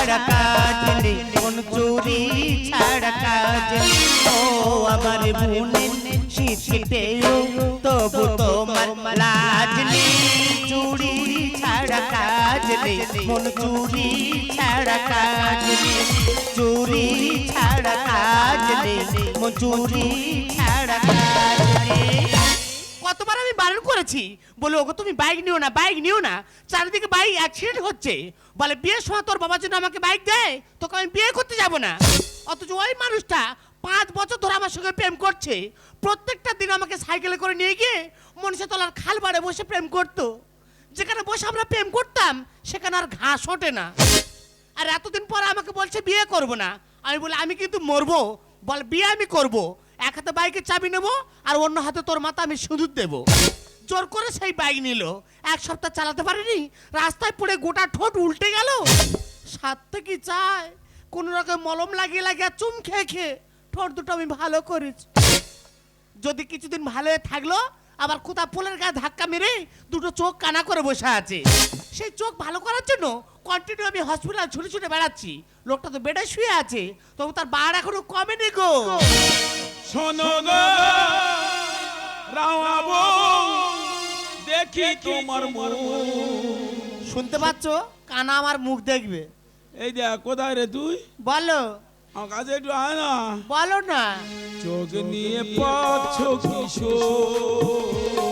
ছাড়া কাজ নেই, কোন চুরি ছাড়া কাজ ও আমার বোনের শীতেও তবু তোমার লাজ নেই। চুরি ছাড়া কাজ নেই মন চুরি ছাড়া কাজ নেই। চুরি ছাড়া কাজ নেই চুরি ছাড়া কাজ নেই। কতবার আমি বারণ করেছি। বলে, ওগো, তুমি বাইক নিও না, বাইক নিও না। চারিদিকে বাইক অ্যাক্সিডেন্ট হচ্ছে। বলে বিয়ের সময় তোর বাবার জন্য আমাকে বাইক দেয়, তোকে আমি বিয়ে করতে যাব না। অথচ ওই মানুষটা পাঁচ বছর ধরে আমার সঙ্গে প্রেম করছে। প্রত্যেকটা দিন আমাকে সাইকেলে করে নিয়ে গিয়ে মনীষা তলার খাল বাড়ে বসে প্রেম করতো। যেখানে বসে আমরা প্রেম করতাম, সেখানে আর ঘাস ওঠে না। আর এতদিন পর আমাকে বলছে, বিয়ে করব না। আমি বলি, আমি কিন্তু মরবো। বল, বিয়ে আমি করব। এক হাতে বাইকের চাবি নেব, আর অন্য হাতে তোর মাথা আমি সিঁদুর দেব। জোর করে সেই বাইক নিল। এক সপ্তাহ চালাতে পারিনি, রাস্তায় পড়ে গোটা ঠোঁট উল্টে গেল। সাথে কি চায়? কোন রকম মলম লাগিয়ে লাগিয়ে চুম খেয়ে খেয়ে ঠোঁট দুটো আমি ভালো করেছি। যদি কিছুদিন ভালো হয়ে থাকল, আবার কোথা পোলের গায়ে ধাক্কা মেরে দুটো চোখ কানা করে বসে আছে। সেই চোখ ভালো করার জন্য কন্টিনিউ আমি হসপিটাল ছুটে ছুটে বেড়াচ্ছি। লোকটা তো বেডে শুয়ে আছে, তবু তার বার এখনও কমেনি গো। শোনো গো রাওয়াবো দেখি তোমার মুখ। শুনতে পাচ্ছ? কানা আমার মুখ দেখবে। এই দেখ কোথায় রে তুই? বলো। আমার কাছে একটু আয় না। বলো না। চোখ নিয়ে পাচ্ছ কিশোর।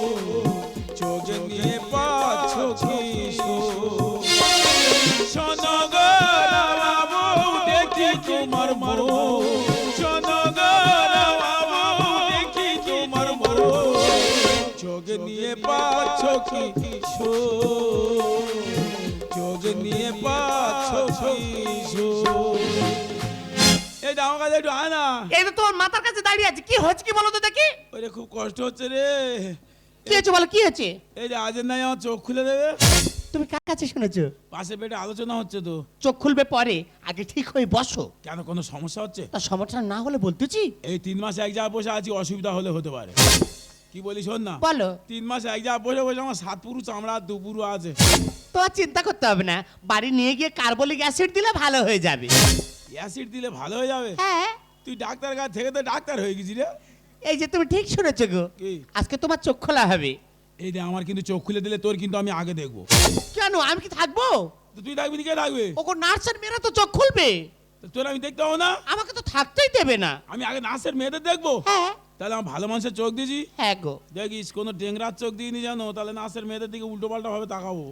দাম কাছে একটু আয় না। এই তো তোমার মাথার কাছে দাঁড়িয়ে আছে কি হচ্ছে কি বলো তো দেখি? ওরে খুব কষ্ট হচ্ছে রে। কি হচ্ছে বলো কি হচ্ছে এই যে আজ নাই আমার চোখ খুলে দেবে। তুমি কার কাছে শুনেছো? পাশে পেটে আলোচনা হচ্ছে তো। চোখ খুলবে পরে আগে ঠিক হয়ে বসো। কেন কোনো সমস্যা হচ্ছে? তা সমস্যা না হলে বলতেছি। এই তিন মাসে এক জায়গায় বসে আছি অসুবিধা হলে হতে পারে। কি বলি শোন না বলো। তিন মাস এক জায়গায় বসে বসে আমার সাত পুরু চামড়া আর দু পুরু আছে। তোমার চিন্তা করতে হবে না। বাড়ি নিয়ে গিয়ে কার্বলিক অ্যাসিড দিলে ভালো হয়ে যাবে। অ্যাসিড দিলে ভালো হয়ে যাবে? হ্যাঁ। তুই ডাক্তার কাছ থেকে তো ডাক্তার হয়ে গেছি রে। এই যে তুমি ঠিক শুনেছো গো। আজকে তোমার চোখ খোলা হবে। এই রে আমার কিন্তু চোখ খুলে দিলে তোর কিন্তু আমি আগে দেখব। কেন? আমি কি থাকব? তো তুই ডাকবি কে ডাকবে ওকে নার্সের মেয়েরা তো চোখ খুলবে। তো তোর আমি দেখতে হব না? আমাকে তো থাকতেই দেবে না। আমি আগে নার্সের মেয়েদের দেখব? হ্যাঁ। তাহলে আমার ভালো মানুষের চোখ দিয়েছি? হ্যাঁ গো। দেখিস কোনো ডেংরার চোখ দিয়ে নি জানো? তাহলে নার্সের মেয়েদের দিকে উল্টো পাল্টা ভাবে তাকাবো।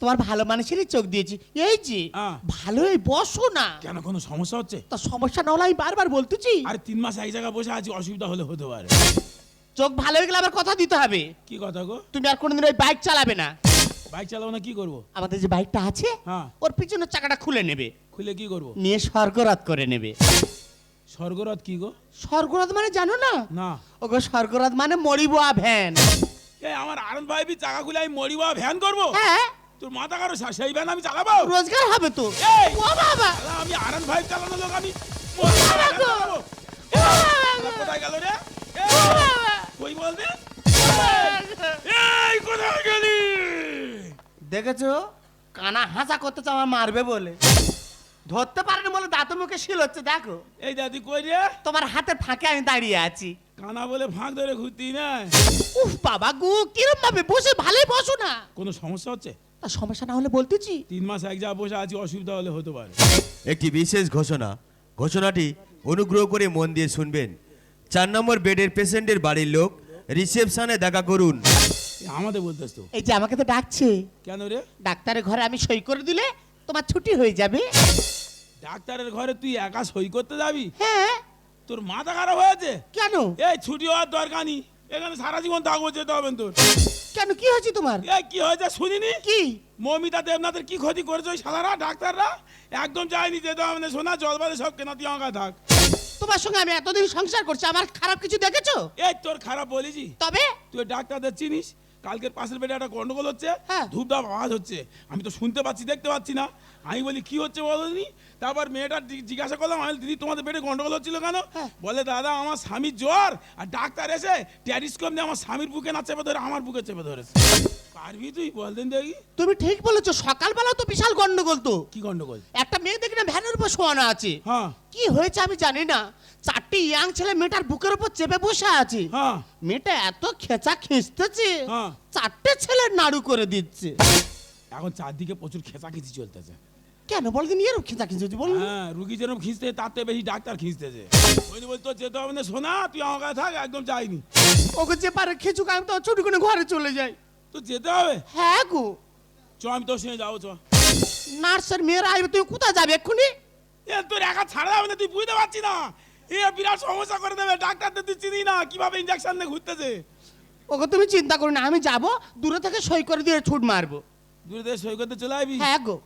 তোমার ভালো মানুষেরই চোখ দিয়েছি। এই যে হ্যাঁ। ভালোই বসো না। কেন কোনো সমস্যা হচ্ছে? তা সমস্যা না হলে আমি বারবার বলতেছি। আর তিন মাস এক জায়গায় বসে আছি অসুবিধা হলে হতে পারে। চোখ ভালো হয়ে গেলে আবার কথা দিতে হবে। কি কথা গো? তুমি আর কোনোদিন ওই বাইক চালাবে না। বাইক চালাবো না কি করব? আমাদের যে বাইকটা আছে হ্যাঁ। ওর পিছনের চাকাটা খুলে নেবে। খুলে কি করব? নিয়ে স্বর্গরাত করে নেবে। স্বর্গরথ কি গো? স্বর্গরাত মানে জানো না? না। ওগো স্বর্গরাত মানে মরিবোয়া ভ্যান। এই আমার আনন্দ ভাই বি চাকা খুলে আমি মরিবা ভ্যান করব? হ্যাঁ। তোর মাথা কারও সেই ভ্যান আমি চালাবো? রোজগার হবে তো। এই! ও বাবা! আমি আনন্দ ভাই চালানো লোক আমি মরিবা ভ্যান! চালাবো। কোথায় গেল রে? কই বলবে এই! কোথায় গেলি? দেখেছ? কানা হাসা করতেছে আমার মারবে বলে। ধরতে পারেনি বলে দাঁত মুখে শিল হচ্ছে দেখো। এই দাদি কই রে? তোমার হাতের ফাঁকে আমি দাঁড়িয়ে আছি। কানা বলে ফাঁক ধরে ঘুরতি না? উফ বাবা গু কিরম ভাবে বসে ভালোই বসো না। কোনো সমস্যা হচ্ছে? তা সমস্যা না হলে বলতেছি। তিন মাস এক জায়গায় বসে আছি অসুবিধা হলে হতে পারে। একটি বিশেষ ঘোষণা। ঘোষণাটি অনুগ্রহ করে মন দিয়ে শুনবেন। চার নম্বর বেডের পেশেন্টের বাড়ির লোক রিসেপশনে দেখা করুন। আমাদের বলতেস তো। এই যে আমাকে তো ডাকছে। কেন রে? ডাক্তারের ঘরে আমি সই করে দিলে তোমার ছুটি হয়ে যাবে। ডাক্তারের ঘরে তুই একা সই করতে যাবি? হ্যাঁ। তোর মাথা খারাপ হয়েছে? কেন? এই ছুটি হওয়ার দরকার নেই। এখানে সারা জীবন থাকব যেতে হবে তোর। কেন? কি হয়েছে তোমার? এই কি হয়েছে শুনিনি? কি? মমিতা দেবনাথের কি ক্ষতি করেছে ওই সালারা ডাক্তাররা? একদম চাইনি যেতে হবে না শোনা জল বাদে সব কেনা তুই আমার থাক। তোমার সঙ্গে আমি এতদিন সংসার করছি আমার খারাপ কিছু দেখেছ? এই তোর খারাপ বলেছি তবে? তুই ডাক্তারদের চিনিস? কালকের পাশের বেডে একটা গন্ডগোল হচ্ছে হ্যাঁ। ধূপধাপ আওয়াজ হচ্ছে। আমি তো শুনতে পাচ্ছি দেখতে পাচ্ছি না। আমি বলি কি হচ্ছে বলনি? তারপর মেয়েটা জিজ্ঞাসা করলাম আমি দিদি তোমাদের পেটে গন্ডগোল হচ্ছিল কেন? হ্যাঁ। বলে দাদা আমার স্বামীর জ্বর আর ডাক্তার এসে ট্যারিস্কোপ দিয়ে আমার স্বামীর বুকে না চেপে ধরে আমার বুকে চেপে ধরেছে। পারবি তুই? বলতেন দেখি। তুমি ঠিক বলেছ সকালবেলা তো বিশাল গন্ডগোল তো। কি গন্ডগোল? একটা মেয়ে দেখি না ভ্যানের উপর শোয়ানো আছে। হ্যাঁ। কি হয়েছে আমি জানি না। চারটি ইয়াং ছেলে মেয়েটার বুকের উপর চেপে বসে আছে। হ্যাঁ। মেয়েটা এত খেঁচা খিঁচতেছে হ্যাঁ। চারটে ছেলে নাড়ু করে দিচ্ছে। এখন চারদিকে প্রচুর খেঁচাখিচি চলতেছে। কেন? বলকে নিয়ে এরকম খেঁচা খিঁচেছি বল হ্যাঁ রুগী যেরকম খিঁচতে তার থেকে বেশি ডাক্তার খিঁচতেছে ওই বলতো যেতে হবে না শোনা তুই আমার কাছে থাক একদম যাইনি। ওকে যে পারে খেঁচুক আমি তো ছুটি করে ঘরে চলে যাই। তো যেতে হবে? হ্যাঁ গো। চ আমি তোর সঙ্গে যাব চ। নার্সের মেয়েরা আসবে তুই কোথায় যাবে এক্ষুনি? এ তোর একা ছাড়া যাবে না তুই বুঝতে পারছি না। এ বিরাট সমস্যা করে দেবে ডাক্তারদের তুই চিনি না কীভাবে ইঞ্জেকশন নিয়ে ঘুরতেছে? ওকে তুমি চিন্তা করো না আমি যাব দূরে থেকে সই করে দিয়ে ছুট মারবো। দূরে থেকে সই করতে চলে আসবি? হ্যাঁ গো।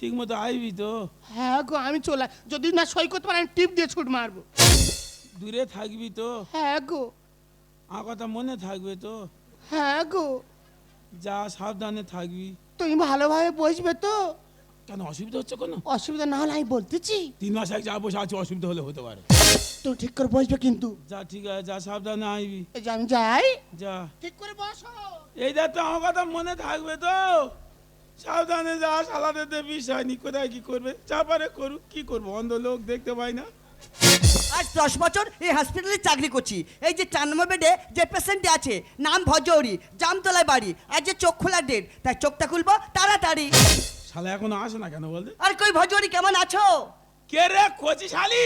ঠিক মতো আইবি তো। হ্যাঁ গো আমি চলে যদি না সই করতে পারি আমি টিপ দিয়ে ছুট মারবো। দূরে থাকবি তো। হ্যাঁ গো। আমার কথা মনে থাকবে তো। হ্যাঁ গো। যা সাবধানে থাকবি। তুমি ভালোভাবে বসবে তো। কেন অসুবিধা হচ্ছে কোনো? অসুবিধা না হলে আমি বলতেছি। তিন মাস এক যা বসে আছে অসুবিধা হলে হতে পারে। তুমি ঠিক করে বসবে কিন্তু। যা ঠিক আছে যা সাবধানে আইবি। এই যে আমি যাই। যা। ঠিক করে বসো। এই দেখ তো আমার কথা মনে থাকবে তো। সাবধানে যা সালাদের বিষয় নি কোথায় কি করবে? যা পারে করুক কি করব? অন্ধ লোক দেখতে পাই না। আজ দশ বছর এই হসপিটালে চাকরি করছি। এই যে চার নম্বর বেডে যে পেশেন্টটি আছে নাম ভজৌরি জামতলায় বাড়ি আর যে চোখ খোলার ডেট তাই চোখটা খুলবো তাড়াতাড়ি। শালা এখনও আসে না কেন বলতে? আর কই ভজৌরি কেমন আছো? কে রে কচি শালি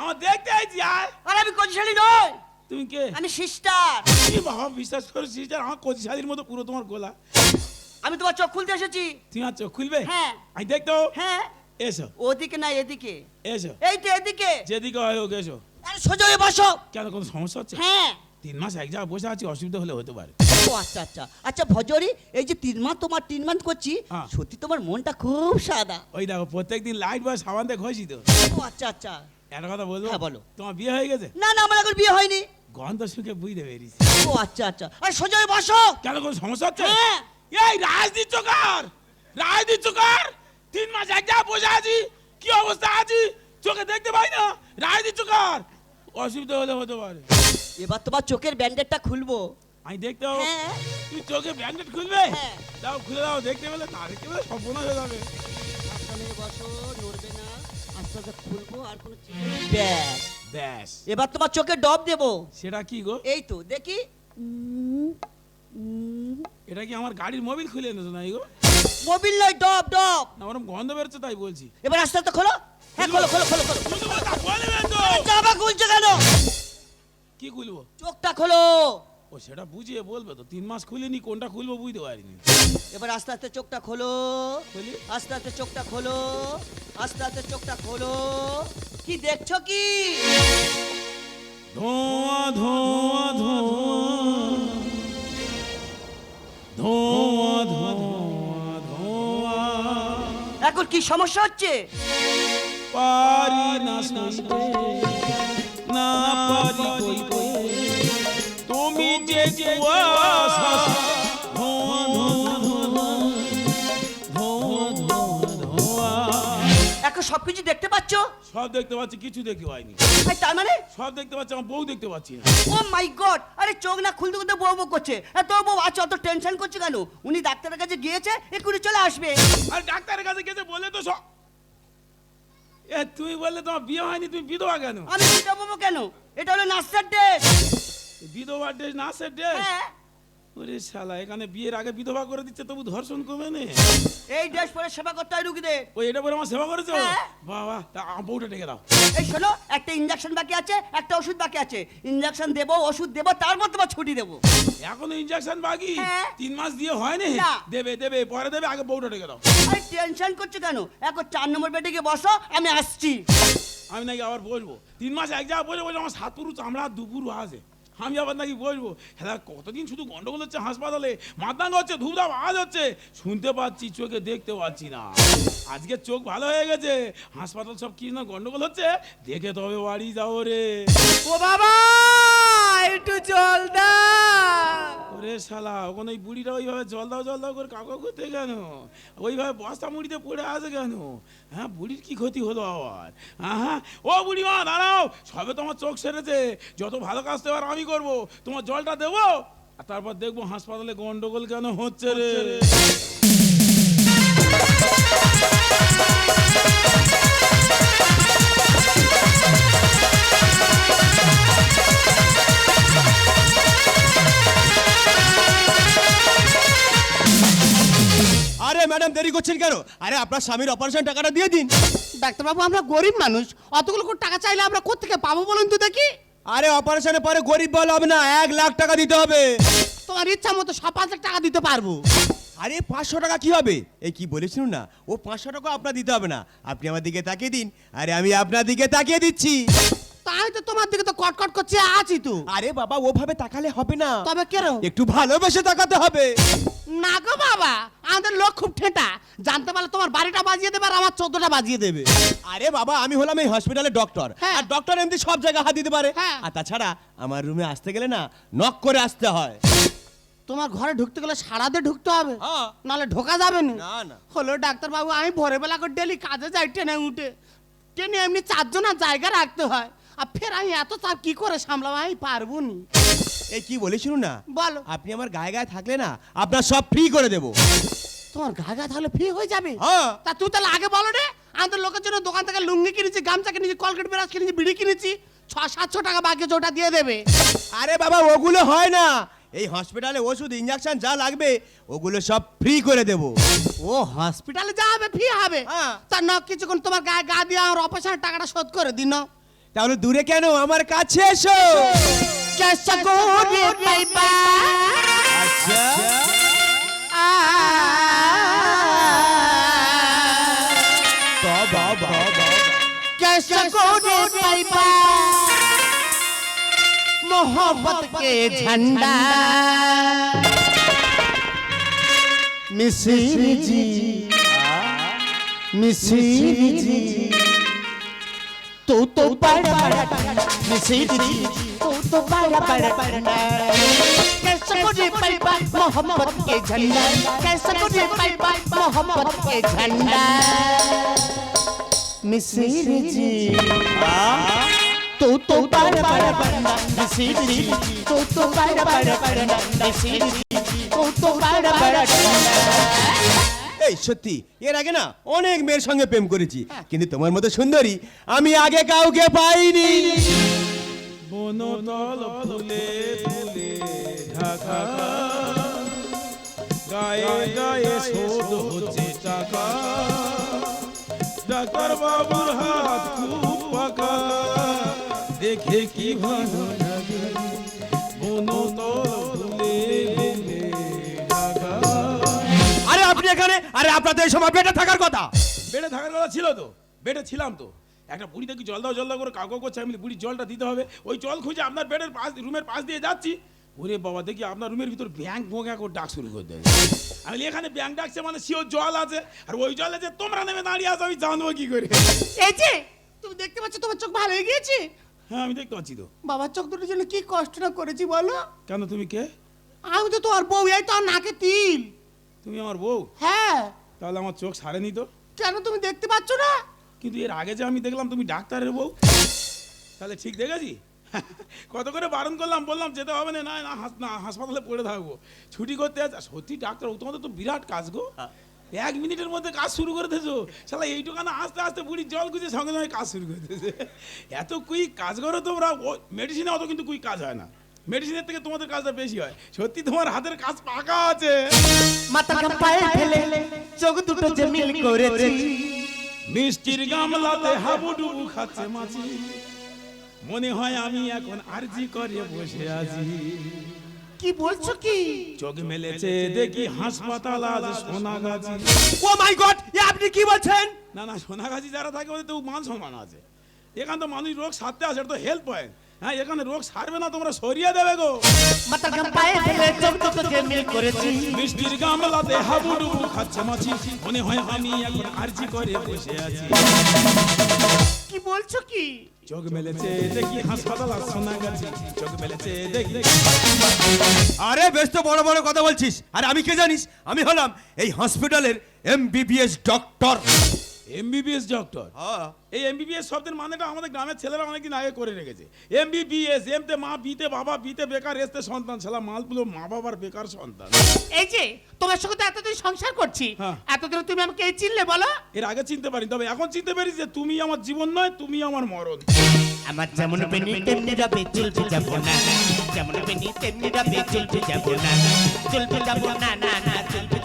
আমার দেখতে আইছি আর? আর আমি কচিশালী নই। তুমি কে? আমি সিস্টার। কি বাবা বিশ্বাস করেছিস যে আমার কচি শালির মতো পুরো তোমার গোলা। আমি তোমার চোখ খুলতে এসেছি। তুমি আর চোখ খুলবে? হ্যাঁ। আমি দেখতো হ্যাঁ। এসো। ওদিকে না এদিকে। এসো। এই তো এদিকে। যেদিকে হয় হোক এসো। আরে সোজা হয়ে বসো। কেন কোনো সমস্যা হচ্ছে? হ্যাঁ। তিন মাস এক জায়গায় বসে আছি অসুবিধা হলে হতে পারে। ও আচ্ছা আচ্ছা। আচ্ছা ভজরি এই যে তিন মাস তোমার তিন মাস করছি হ্যাঁ। সত্যি তোমার মনটা খুব সাদা। ওই দেখো প্রত্যেকদিন লাইট বা সাবান দিয়ে ঘষি তো। ও আচ্ছা আচ্ছা। একটা কথা বলব? হ্যাঁ, বলো। তোমার বিয়ে হয়ে গেছে? না না আমার এখন বিয়ে হয়নি। গন্ধ শুকে বুঝতে পেরেছি। ও আচ্ছা আচ্ছা। আরে সোজা হয়ে বসো। কেন কোনো সমস্যা হচ্ছে? হ্যাঁ। এই রাজনীতি চোকার রাজনীতি চোকার তিন মাস এক জায়গায় বসে আছি কি অবস্থা আছি? চোখে দেখতে পাই না রাজনীতি চোকার অসুবিধা হলে হতে পারে। এবার তোমার চোখের ব্যান্ডেডটা খুলবো। আমি দেখতে পাবো। হ্যাঁ। তুই চোখে ব্যান্ডেড খুলবে? হ্যাঁ। দাও খুলে দাও দেখতে পেলে না দেখতে পেলে সম্পূর্ণ হয়ে যাবে। বসো নড়বে না। আস্তে আস্তে খুলবো আর কোনো ব্যাস। ব্যাস। এবার তোমার চোখে ডব দেবো। সেটা কি গো? এই তো দেখি। এটা কি আমার গাড়ির মোবিল খুলে এনেছো না গো? মোবিল নয় ডব ডব। না ওরকম গন্ধ বেরোচ্ছে তাই বলছি। এবার আস্তে আস্তে খোলো। হ্যাঁ খোলো খোলো খোলো খোলো। জামা খুলছো কেন? কি খুলবো? চোখটা খোলো। ও সেটা বুঝিয়ে বলবে তো। তিন মাস খুলিনি কোনটা খুলবো বুঝতে পারিনি। এবার আস্তে আস্তে চোখটা খোলো। খুলি। আস্তে আস্তে চোখটা খোলো। আস্তে আস্তে চোখটা খোলো। কি দেখছ কি? ধোঁয়া ধোঁয়া ধোঁয়া। এখন কি সমস্যা হচ্ছে? পারি না সইতে না পারি কইতে তুমি যে কুয়াশা সবকিছু দেখতে পাচ্ছ? সব দেখতে পাচ্ছি কিছু দেখতে পাইনি। আর তার মানে? সব দেখতে পাচ্ছি আমার বউ দেখতে পাচ্ছি না। Oh my God! আরে চোখ না খুলতে খুলতে বউ বউ করছে। আর তোর বউ আছে অত টেনশন করছে কেন? উনি ডাক্তারের কাছে গিয়েছে এক্ষুনি চলে আসবে। আর ডাক্তারের কাছে গেছে বলে তো সব এ তুই বললে তোমার বিয়ে হয়নি তুমি বিধবা কেন? আমি পাবো কেন? এটা হলো নার্সের ড্রেস। বিধবা ড্রেস না সে ড্রেস? হ্যাঁ। ওরে শালা এখানে বিয়ের আগে বিধবা করে দিচ্ছে তবু ধর্ষণ কমে নে? এই ড্রেস পরে সেবা করতে হয় রুগীদের। ওই এটা বলে আমার সেবা করেছ? হ্যাঁ। বাবা তা বউটা ডেকে দাও। এই শোনো একটা ইঞ্জেকশন বাকি আছে একটা ওষুধ বাকি আছে। ইঞ্জেকশন দেবো ওষুধ দেবো তারপর তোমার ছুটি দেবো। এখনও ইনজেকশন বাকি? হ্যাঁ। তিন মাস দিয়ে হয়নি না। দেবে দেবে পরে দেবে আগে বউটা ডেকে দাও। আরে টেনশন করছ কেন? এখন চার নম্বর বেডে গিয়ে বসো আমি আসছি। আমি নাকি আবার বসবো? তিন মাস এক জায়গায় বসে বসে আমার সাত পুরু চামড়া দুপুরু আছে। আমি আবার নাকি বসবো হ্যাঁ কতদিন শুধু গন্ডগোল হচ্ছে হাসপাতালে? মাতাঙ্গ হচ্ছে ধুপধাপ আওয়াজ হচ্ছে। শুনতে পাচ্ছি, চোখে দেখতে পাচ্ছি না। আজকে চোখ ভালো হয়ে গেছে। হাসপাতাল সব কি না গন্ডগোল হচ্ছে? দেখে তবে বাড়ি যাও রে। ও বাবা, একটু চল দা ওরে শালা, ওখানে ওই বুড়িটা ওইভাবে জল দাও জল দাও করে কাকা করতে কেন? ওইভাবে বস্তা মুড়িতে পড়ে আছে কেন? হ্যাঁ বুড়ির কি ক্ষতি হলো আবার? হ্যাঁ ও বুড়িমা দাঁড়াও, সবে তোমার চোখ সেরেছে, যত ভালো কাজ দেওয়ার আমি করব, তোমার জলটা দেবো? আর তারপর দেখব হাসপাতালে গন্ডগোল কেন হচ্ছে রে। আরে ম্যাডাম দেরি করছেন কেন? আরে আপনার স্বামীর অপারেশন টাকাটা দিয়ে দিন। ডাক্তারবাবু আমরা গরিব মানুষ। অতগুলো করে টাকা চাইলে আমরা কোথেকে পাবো বলুন তো দেখি? আরে অপারেশনের পরে গরিব বল হবে না এক লাখ টাকা দিতে হবে। তোমার ইচ্ছা মতো সব পাঁচ টাকা দিতে পারব। আরে পাঁচশো টাকা কি হবে? এই কি বলেছিলেন না? ও পাঁচশো টাকা আপনার দিতে হবে না। আপনি আমার দিকে তাকিয়ে দিন। আরে আমি আপনার দিকে তাকিয়ে দিচ্ছি। তাই তো তোমার দিকে তো কটকট করছে আছি তো। আরে বাবা ওভাবে তাকালে হবে না। তবে কেন একটু ভালোবেসে তাকাতে হবে। না গো বাবা আমাদের লোক খুব ঠেটা। জানতে পারলে তোমার বাড়িটা বাজিয়ে দেবে আর আমার চোদ্দটা বাজিয়ে দেবে। আরে বাবা আমি হলাম এই হসপিটালের ডক্টর হ্যাঁ। আর ডক্টর এমনি সব জায়গায় হাত দিতে পারে। হ্যাঁ। আর তাছাড়া আমার রুমে আসতে গেলে না নক করে আসতে হয়। তোমার ঘরে ঢুকতে গেলে সারাতে ঢুকতে হবে। হ্যাঁ। নাহলে ঢোকা যাবে না। না, না। হলো ডাক্তারবাবু আমি ভোরবেলা করে ডেলি কাজে যাই ট্রেনে উঠে। ট্রেনে এমনি চারজন আর জায়গা রাখতে হয়। আর ফের আমি এত চাপ কি করে সামলাবো? আমি পারব নি। এই কি বলে শুনুন না? বলো। আপনি আমার গায়ে গায়ে থাকলে না আপনার সব ফ্রি করে দেবো। তোমার গা গা তাহলে ফ্রি হয়ে যাবে? হ্যাঁ। তা তুই তাহলে আগে বলো রে আমাদের লোকের জন্য দোকান থেকে লুঙ্গি কিনেছি গামছা কিনেছি কলগেট ব্রাশ কিনেছি বিড়ি কিনেছি ছ সাতশো টাকা বাকি ওটা দিয়ে দেবে। আরে বাবা ওগুলো হয় না। এই হসপিটালে ওষুধ ইঞ্জেকশন যা লাগবে ওগুলো সব ফ্রি করে দেবো। ও হসপিটালে যা হবে ফ্রি হবে। হ্যাঁ। তা ন কিছুক্ষণ তোমার গায়ে গা দিয়ে আমার অপারেশনের টাকাটা শোধ করে দিন তাহলে দূরে কেন আমার কাছে এসো কেসা করে পাইবা আচ্ছা বাবা বাবা कैसे कोने पाइबा मोहब्बत के झंडा मिसिर जी मिसिर जी तू तो पड़ पड़ मिसिर जी तू तो पड़ पड़ कैसे कुछ रे पाई पाई मोहब्बत के झंडा। कैसे कुछ रे पाई पाई मोहब्बत के झंडा। मिसिर जी। तू तो पड़ पड़ पर पर सीधी तो पड़ पड़ पर पर तू तो पड़ पड़ पर এই সত্যি এর আগে না অনেক মেয়ের সঙ্গে প্রেম করেছি কিন্তু তোমার মতো সুন্দরী আমি আগে কাউকে পাইনি। বনতল ফুলে ফুলে ঢাকা গায়ে গায়ে শোধ হচ্ছে টাকা ডাক্তার বাবুর হাত খুব পাকা দেখে কি ভালো এখানে? আরে আপনার তো এই সময় বেটে থাকার কথা। বেডে থাকার কথা ছিল তো। বেডে ছিলাম তো। একটা বুড়ি দেখি জল দাও জল দাও করে কাউকে করছে। আমি বুড়ি জলটা দিতে হবে। ওই জল খুঁজে আপনার বেডের পাশ রুমের পাশ দিয়ে যাচ্ছি। ওরে বাবা দেখি আপনার রুমের ভিতর ব্যাংক বোঁকা করে ডাক শুরু করে দেয়। আমি বলি, এখানে ব্যাংক ডাকছে মানে শিওর জল আছে। আর ওই জলে যে তোমরা নেমে দাঁড়িয়ে আছো আমি জানব কি করে? এই যে তুমি দেখতে পাচ্ছ তোমার চোখ ভালো হয়ে গিয়েছে? হ্যাঁ আমি দেখতে পাচ্ছি তো। বাবার চোখ দুটোর জন্য কি কষ্টটা করেছি বলো? কেন তুমি কে? আমি তো তোমার বউ এই তো আর নাকে তিল। তুমি আমার বউ? হ্যাঁ। তাহলে আমার চোখ সারেনি তো? কেন তুমি দেখতে পাচ্ছ না? কিন্তু এর আগে যে আমি দেখলাম তুমি ডাক্তারের বউ। তাহলে ঠিক দেখেছি? কত করে বারণ করলাম বললাম যেতে হবে না না না হাস- না হাসপাতালে পড়ে থাকব। ছুটি করতে আছে সত্যি ডাক্তার ও তোমাদের তো বিরাট কাজ গো। এক মিনিটের মধ্যে কাজ শুরু করে দিয়েছ। শালা এইটুকানা আস্তে আস্তে বুড়ি জল গুজে সঙ্গে সঙ্গে কাজ শুরু করে দিয়েছে। এত কুইক কাজ করো তোমরা মেডিসিনে অত কিন্তু কুইক কাজ হয় না। মেডিসিনের থেকে তোমাদের কাজটা বেশি হয়। সত্যি তোমার হাতের কাজ পাকা আছে। পায়ে ফেলে চোখ দুটো যে মিল করেছি। মিষ্টির গামলাতে হাবুডুবু খাচ্ছে মাছি। মনে হয় আমি এখন আরজি করে বসে আছি। কি বলছো কি? চোখ মেলেছে দেখি হাসপাতাল আজ সোনাগাছি। ও মাই গড এ আপনি কি বলছেন? না না সোনাগাছি যারা থাকে ওদের তো মান সম্মান আছে। এখানে তো মানুষ রোগ সারতে আসে তো হেল্প হয়। হ্যাঁ এখানে রোগ সারবে না তোমরা সরিয়ে দেবে গো। মাথা পায়ে ফেলে চোখ মিল করেছি। মিষ্টির গামলাতে হাবুডুবু খাচ্ছে মাছি। মনে হয় আমি এখন আরজি করে বসে আছি। কি বলছো কি? চোখ মেলেছে দেখি হাসপাতাল আর সোনাগাছি চোখ মেলেছে দেখি আরে বেশ তো বড় বড় কথা বলছিস। আর আমি কে জানিস? আমি হলাম এই হসপিটালের এমবিবিএস ডক্টর এমবিবিএস ডক্টর হ্যাঁ। এই এমবিবিএস শব্দের মানেটা আমাদের গ্রামের ছেলেরা অনেকদিন আগে করে রেখেছে। এমবিবিএস এমতে মা বিতে বাবা বিতে বেকার এসতে সন্তান। ছেলা মালগুলো মা বাবার বেকার সন্তান। এই যে তোমার সঙ্গে তো এতদিন সংসার করছি। হ্যাঁ। এতদিন তুমি আমাকে এই চিনলে বলো। এর আগে চিনতে পারি তবে এখন চিনতে পারি যে তুমি আমার জীবন নয় তুমি আমার মরণ। আমার যেমন পেনি তেমনি রবে যাব না। যেমন পেনি তেমনি রবে যাব না। যাব না না না।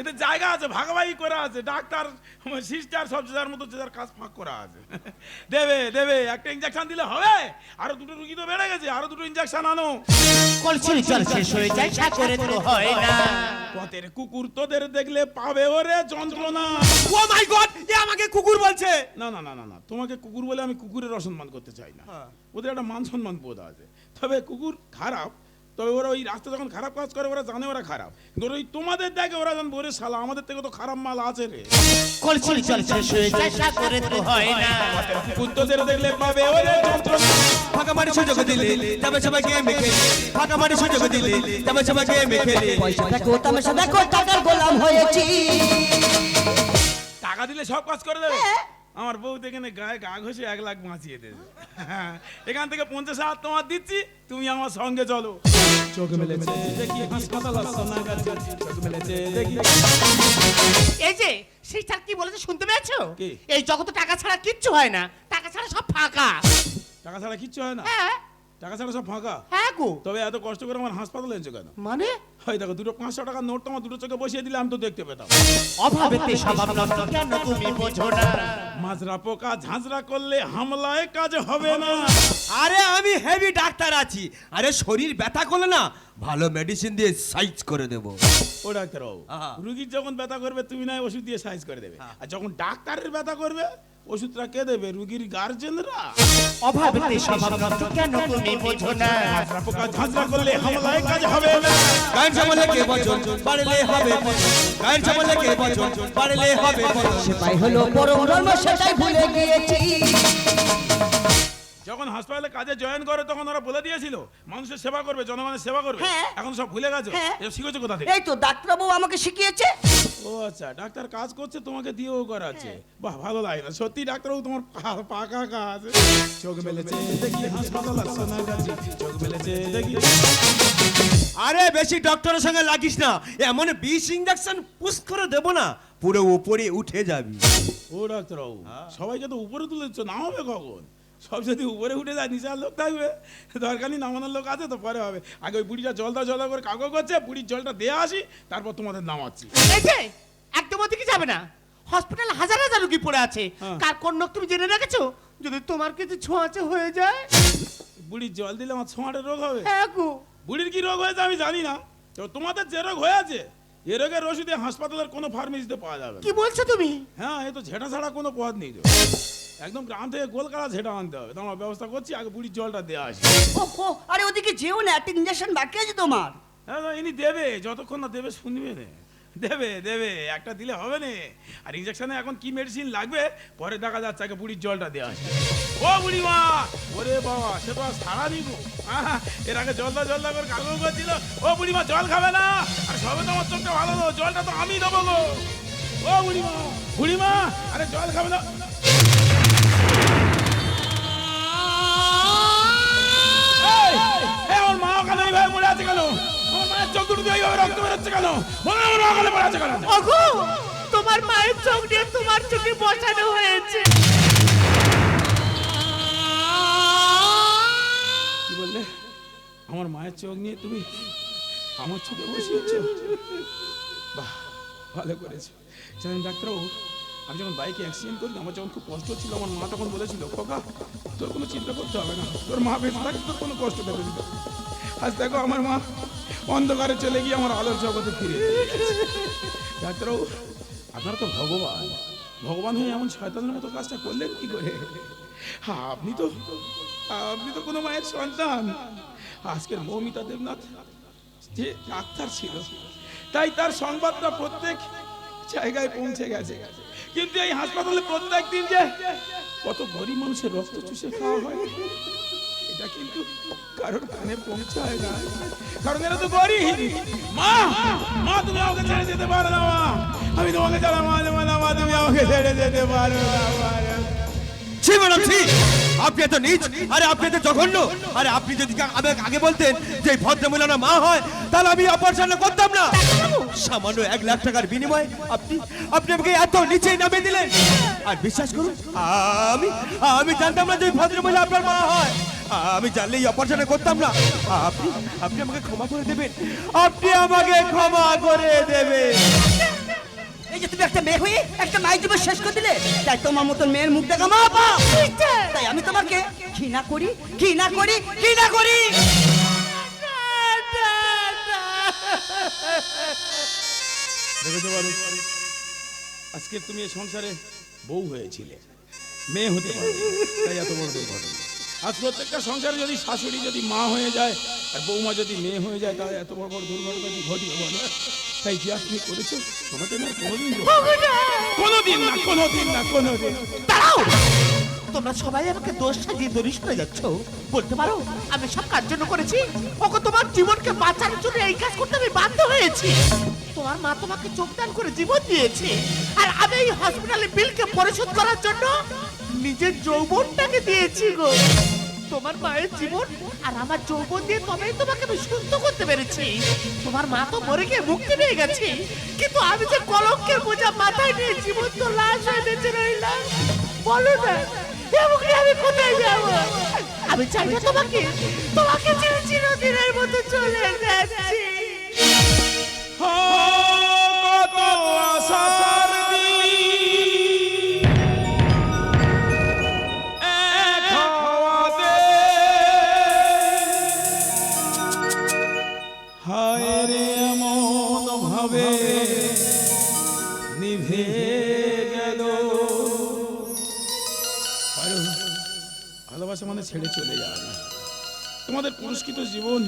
এতে জায়গা আছে ভাগাভাগি করা আছে ডাক্তার সিস্টার সব যে যার মতো যে যার কাজ ফাঁক করা আছে। দেবে দেবে একটা ইঞ্জেকশন দিলে হবে। আরও দুটো রুগী তো বেড়ে গেছে আরও দুটো ইঞ্জেকশন আনো। কলসির জল শেষ হয়ে যায় সাগরে তো হয় না। পথের কুকুর তোদের দেখলে পাবে ওরে যন্ত্রণা। ও মাই গড এ আমাকে কুকুর বলছে। না না না না না তোমাকে কুকুর বলে আমি কুকুরের অসম্মান করতে চাই না। ওদের একটা মান সম্মান বোধ আছে। তবে কুকুর খারাপ তবে ওরা ওই রাস্তা যখন খারাপ কাজ করে ওরা জানে ওরা খারাপ। কিন্তু ওই তোমাদের দেখে ওরা জান ওরে শালা আমাদের থেকে তো খারাপ মাল আছে রে। হয়ে তো হয় না। দেখলে পাবে ওরে যন্ত্রণা ফাঁকা মারি সুযোগ দিলে তবে সবাই গেমে খেলে। ফাঁকা মারি সুযোগ দিলে তবে সবাই গেমে খেলে। পয়সা দেখো তামাশা দেখো টাকার গোলাম হয়েছি। টাকা দিলে সব কাজ করে দেবে? আমার বউ তো এখানে গায়ে গা ঘষে এক লাখ বাঁচিয়ে দেবে। এখান থেকে পঞ্চাশ হাজার তোমার দিচ্ছি তুমি আমার সঙ্গে চলো। চোখ মেলেছে দেখি হাসপাতাল আসছো না চোখ মেলেছে দেখি এই যে সিস্টার কি বলেছে শুনতে পেয়েছ? এই জগতে টাকা ছাড়া কিচ্ছু হয় না। টাকা ছাড়া সব ফাঁকা। টাকা ছাড়া কিচ্ছু হয় না? হ্যাঁ। টাকা ছাড়া সব ফাঁকা। হ্যাঁ গো। তবে এত কষ্ট করে আমার হাসপাতালে এনেছো কেন? মানে? হয় দেখো দুটো পাঁচশো টাকার নোট তোমার দুটো চোখে বসিয়ে দিলে আমি তো দেখতে পেতাম। অভাবেতে স্বভাব নষ্ট কেন তুমি বোঝো না? মাজরা পোকা ঝাঁঝরা করলে হামলায় কাজ হবে না। আরে আমি হেভি ডাক্তার আছি। আরে শরীর ব্যথা করলে না ভালো মেডিসিন দিয়ে সাইজ করে দেব। ও ডাক্তার বাবু। রুগীর যখন ব্যথা করবে তুমি নয় ওষুধ দিয়ে সাইজ করে দেবে। আর যখন ডাক্তারের ব্যথা করবে ওষুধটা কে দেবে? রুগীর গার্জেনরা অভাবেতে স্বভাব নষ্ট কেন তুমি বোঝো না? পোকা ঝাঁঝরা করলে হামলায় কাজ হবে না। গায়ের সামলে কে বচন পারলে হবে। পতন গায়ের সামলে কে বচন পারলে হবে। পতন সেটাই হলো পরম ধর্ম সেটাই ভুলে গিয়েছি। যখন হাসপাতালে কাজে জয়েন করে তখন ওরা বলে দিয়েছিল মানুষের সেবা করবে জনগণের সেবা করবে। হ্যাঁ। এখন সব ভুলে গেছো? হ্যাঁ। এসব শিখেছো কোথা থেকে? এই তো ডাক্তারবাবু আমাকে শিখিয়েছে। ও আচ্ছা ডাক্তার কাজ করছে তোমাকে দিয়েও করাচ্ছে। বাহ ভালো লাগে না সত্যি ডাক্তারবাবু তোমার পা- পাকা কাজ। চোখ মেলেছে দেখি হাসপাতাল আসছে না চোখ মেলেছে দেখি আরে বেশি ডক্টরের সঙ্গে লাগিস না। এমন বিষ ইঞ্জেকশন পুশ করে দেব না পুরো উপরে উঠে যাবি। ও ডাক্তারবাবু সবাইকে তো উপরে তুলে দিচ্ছ হবে কখন? সব যদি উপরে উঠে যায় নিচে আর লোক থাকবে। দরকার নামানোর লোক আছে তো পরে হবে। আগে ওই বুড়িটা জলদা জলদা করে কাগজ করছে বুড়ির জলটা দেয়া আসি তারপর তোমাদের নামাচ্ছি। একদম ওদিকে যাবে না। হসপিটাল হাজার হাজার রুগী পড়ে আছে। হ্যাঁ। কার কোন নখ তুমি জেনে রেখেছো? যদি তোমার কিছু ছোঁয়াচে হয়ে যায়। বুড়ির জল দিলে আমার ছোঁয়াটে রোগ হবে। হ্যাঁ গো। বুড়ির কি রোগ হয়েছে আমি জানি না। তো তোমাদের যে রোগ হয়েছে এ রোগের ওষুধে হাসপাতালের কোনো ফার্মেসিতে পাওয়া যাবে কি বলছো তুমি? হ্যাঁ এ তো ঝেঁটা ছাড়া কোনো পথ নেই তো। একদম গ্রাম থেকে গোলকাড়া ঝেঁটা আনতে হবে। তোমার ব্যবস্থা করছি আগে বুড়ির জলটা দেওয়া আসি ও হো আরে ওদিকে যেও না একটা ইঞ্জেকশন বাকি আছে তোমার। হ্যাঁ ইনি দেবে যতক্ষণ না দেবে শুনবে না। দেবে দেবে একটা দিলে হবে না। আর ইঞ্জেকশনে এখন কি মেডিসিন লাগবে পরে দেখা যাচ্ছে আগে বুড়ির জলটা দেওয়া আসে ও বুড়ি মা ওরে বাবা সে তো সারা দিব। এর আগে জলদা জলদা করে কাগজ করছিল ও বুড়ি মা জল খাবে না। আর সবে তোমার চোখটা ভালো জলটা তো আমি দেবো গো। ও বুড়ি মা বুড়ি মা আরে জল খাবে না। ওখানে এইভাবে পড়ে আছে কেন? আমার মায়ের চোখ দুটো দিয়ে এইভাবে রক্ত বেরোচ্ছে কেন? বলো আমার মা ওখানে আছে কেন? ওগো তোমার মায়ের চোখ দিয়ে তোমার চোখে বসানো হয়েছে। কি বললে? আমার মায়ের চোখ নিয়ে তুমি আমার চোখে বসিয়েছ? বাহ ভালো করেছ। জানেন ডাক্তারবাবু আমি যখন বাইকে অ্যাক্সিডেন্ট করি, আমার যখন খুব কষ্ট হচ্ছিল আমার মা তখন বলেছিল, খোকা, তোর কোনো চিন্তা করতে হবে না। তোর মা বেঁচে থাকে তোর কোনো কষ্ট দিতে না। আজ দেখো আমার মা অন্ধকারে চলে গিয়ে আমার আলোর জগতে ফিরে। ডাক্তারবাবু, আপনার তো ভগবান। ভগবান হয়ে এমন শয়তানের মতো কাজটা করলেন কি করে? হ্যাঁ আপনি তো আপনি তো কোনো মায়ের সন্তান। আজকের মৌমিতা দেবনাথ যে ডাক্তার ছিল, তাই তার সংবাদটা প্রত্যেক জায়গায় পৌঁছে গেছে। কিন্তু এই হাসপাতালে প্রত্যেক দিন যে কত গরিব মানুষের রক্ত চুষে খাওয়া হয়, এটা কিন্তু কারোর কানে পৌঁছায় না। কারণ এরা তো গরিব। মা মা, তুমি আমাকে ছেড়ে যেতে পারো না, মা। আমি তোমাকে ছাড়া মা মা তুমি আমাকে ছেড়ে যেতে পারো না, মা। ঠিক ছি আপনি এত নিচ? আরে আপনি এত জঘন্য? আরে আপনি যদি আগে বলতেন যে এই ভদ্রমহিলা মা হয়, তাহলে আমি অপারেশন করতাম না। সামান্য এক লাখ টাকার বিনিময়ে আপনি আপনি আমাকে এত নিচেই নামিয়ে দিলেন। আর বিশ্বাস করুন, আমি আমি জানতাম না যে এই ভদ্রমহিলা আপনার মা হয়। আমি জানলে এই অপারেশন করতাম না। আপনি আপনি আমাকে ক্ষমা করে দেবেন। আপনি আমাকে ক্ষমা করে দেবেন। এই যে তুমি একটা মেয়ে হয়ে একটা জীবন শেষ করে দিলে, তাই তোমার মতন মেয়ের মুখ দেখা মা তাই আমি তোমাকে ঘৃণা করি ঘৃণা করি ঘৃণা করি। আজকে তুমি এই সংসারে বউ হয়েছিলে, মেয়ে হতে পারো এত বড় দুর্ঘটনা। আজ প্রত্যেকটা সংসারে যদি শাশুড়ি যদি মা হয়ে যায়, আর বৌমা যদি মেয়ে হয়ে যায়, তাহলে এত বড় বড় দুর্ঘটনা কি ঘটিয়ে তাই আর তুমি করেছ তোমাকে না কোনোদিন কোনোদিন না কোনোদিন না কোনোদিন। দাঁড়াও! তোমরা সবাই আমাকে দোষ সাজিয়ে দরিশ করে যাচ্ছ। বলতে পারো আমি সব কার জন্য করেছি? ওকে তোমার জীবনকে বাঁচানোর জন্য এই কাজ করতে আমি বাধ্য হয়েছি। তোমার মা তোমাকে যোগদান করে জীবন দিয়েছে। আর আমি এই হসপিটালে বিলকে পরিশোধ করার জন্য নিজের যৌবনটাকে দিয়েছি গো। তোমার মায়ের জীবন? আর আমার যৌবন দিয়ে তবেই তোমাকে আমি সুস্থ করতে পেরেছি। তোমার মা তো মরে গিয়ে মুক্তি পেয়ে গেছে। কিন্তু আমি যে কলঙ্কের বোঝা মাথায় নিয়ে জীবন তো লাশ হয়ে বেঁচে রইলাম। বলো না আমি কোথায় যাব? আমি চাই না তোমাকে তোমাকে চির চিরদিনের মতো চলে যাচ্ছি। কত আশার ছেড়ে চলে যাওয়া যায় তোমাদের পুরস্কৃত জীবন,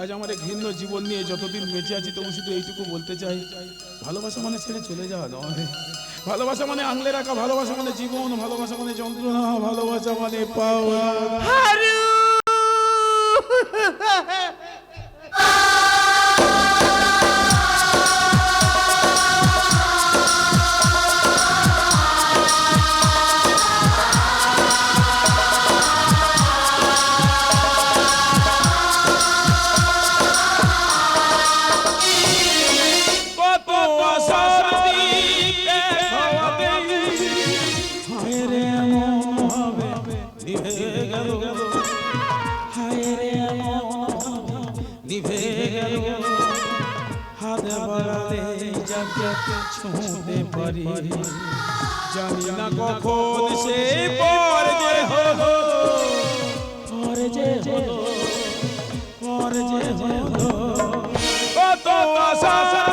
আজ আমার ঘৃণ্য জীবন নিয়ে যতদিন বেঁচে আছি, তবু শুধু এইটুকু বলতে চাই, ভালোবাসা মানে ছেড়ে চলে যাওয়া নয়। ভালোবাসা মানে আঙলে রাখা, ভালোবাসা মানে জীবন, ভালোবাসা মানে যন্ত্রণা, ভালোবাসা মানে পাওয়া। নিভে গেল হাতে বাড়ালে যাকে ছুঁতে পারি। জানি না কখন সে পর যে হলো। পর যে হলো। পর যে হলো। কত আশা